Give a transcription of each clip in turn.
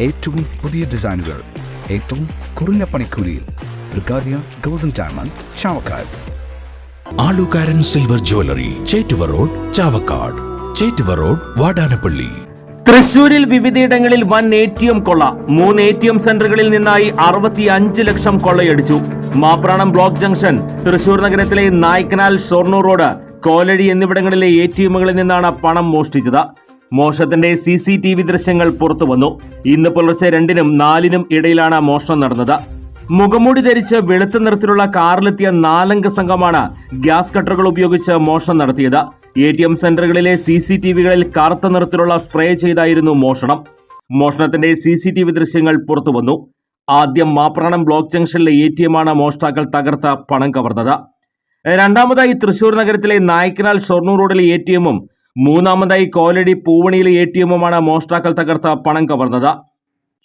ഏറ്റവും പുതിയ ഡിസൈനുകൾ ഏറ്റവും കുറഞ്ഞ പണിക്കൂലിയിൽ ബ്രിഗാദിയ golden diamond Chavakkad. Alukkaran silver jewellery Chettuva road Chavakkad. Chettuva road Vadanappally. തൃശൂരിൽ വിവിധയിടങ്ങളിൽ വൻ എ ടി എം കൊള്ള മൂന്ന് എ ടി എം സെന്ററുകളിൽ നിന്നായി അറുപത്തി അഞ്ച് ലക്ഷം കൊള്ളയടിച്ചു. മാപ്രാണം ബ്ലോക്ക് ജംഗ്ഷൻ തൃശൂർ നഗരത്തിലെ നായ്ക്കനാൽ ഷൊർണൂർ റോഡ് കോലടി എന്നിവിടങ്ങളിലെ എ ടി എമ്മുകളിൽ നിന്നാണ് പണം മോഷ്ടിച്ചത്. മോഷണത്തിന്റെ സി സി ടി വി ദൃശ്യങ്ങൾ പുറത്തു വന്നു. ഇന്ന് പുലർച്ചെ രണ്ടിനും നാലിനും ഇടയിലാണ് മോഷണം നടന്നത്. മുഖമൂടി ധരിച്ച് വെളുത്ത നിറത്തിലുള്ള കാറിലെത്തിയ നാലംഗ സംഘമാണ് ഗ്യാസ് കട്ടറുകൾ ഉപയോഗിച്ച് മോഷണം നടത്തിയത്. എ ടി എം സെന്ററുകളിലെ സി സി ടി വികളിൽ കറുത്ത നിറത്തിലുള്ള സ്പ്രേ ചെയ്തായിരുന്നു മോഷണം. മോഷണത്തിന്റെ സി സി ടി വി ദൃശ്യങ്ങൾ പുറത്തുവന്നു ആദ്യം മാപ്രാണം ബ്ലോക്ക് ജംഗ്ഷനിലെ എ ടി എമ്മാണ് മോഷ്ടാക്കൾ തകർത്ത് പണം കവർന്നത്. രണ്ടാമതായി തൃശൂർ നഗരത്തിലെ നായ്ക്കനാൽ ഷൊർണൂർ റോഡിലെ എ ടി എമ്മും മൂന്നാമതായി കോലടി പൂവണിയിലെ എ ടി എമ്മുമാണ് മോഷ്ടാക്കൾ തകർത്ത പണം കവർന്നത്.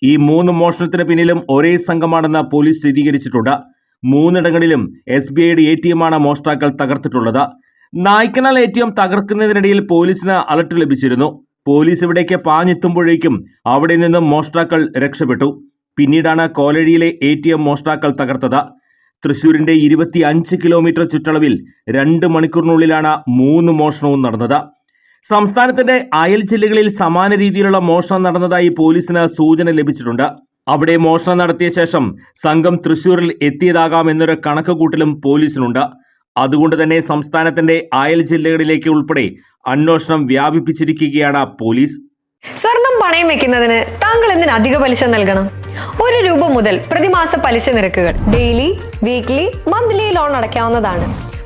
ഈ മൂന്ന് മോഷണത്തിന് പിന്നിലും ഒരേ സംഘമാണെന്ന് പോലീസ് സ്ഥിരീകരിച്ചിട്ടുണ്ട്. മൂന്നിടങ്ങളിലും എസ് ബി ഐയുടെ എ ടി എമ്മാണ് മോഷ്ടാക്കൾ തകർത്തിട്ടുള്ളത്. നായ്ക്കനാൽ എ ടി എം തകർക്കുന്നതിനിടയിൽ പോലീസിന് അലർട്ട് ലഭിച്ചിരുന്നു. പോലീസ് ഇവിടേക്ക് പാഞ്ഞെത്തുമ്പോഴേക്കും അവിടെ നിന്നും മോഷ്ടാക്കൾ രക്ഷപ്പെട്ടു. പിന്നീടാണ് കോലടിയിലെ എ ടി എം മോഷ്ടാക്കൾ തകർത്തത്. തൃശൂരിന്റെ ഇരുപത്തി അഞ്ച് കിലോമീറ്റർ ചുറ്റളവിൽ രണ്ട് മണിക്കൂറിനുള്ളിലാണ് മൂന്ന് മോഷണവും നടന്നത്. സംസ്ഥാനത്തിന്റെ അയൽ ജില്ലകളിൽ സമാന രീതിയിലുള്ള മോഷണം നടന്നതായി പോലീസിന് സൂചന ലഭിച്ചിട്ടുണ്ട്. അവിടെ മോഷണം നടത്തിയ ശേഷം സംഘം തൃശൂരിൽ എത്തിയതാകാം എന്നൊരു കണക്കുകൂട്ടലും പോലീസിനുണ്ട്. അതുകൊണ്ട് തന്നെ സംസ്ഥാനത്തിന്റെ അയൽ ജില്ലകളിലേക്ക് ഉൾപ്പെടെ അന്വേഷണം വ്യാപിപ്പിച്ചിരിക്കുകയാണ് പോലീസ്. സ്വർണം പണയം വെക്കുന്നതിന് താങ്കൾ എന്തിന് അധിക പലിശ നൽകണം? ഒരു രൂപ മുതൽ പ്രതിമാസ പലിശ നിരക്കുകൾ ഡെയിലി വീക്ക്ലി മന്ത്ലി ലോൺ അടയ്ക്കാവുന്നതാണ്.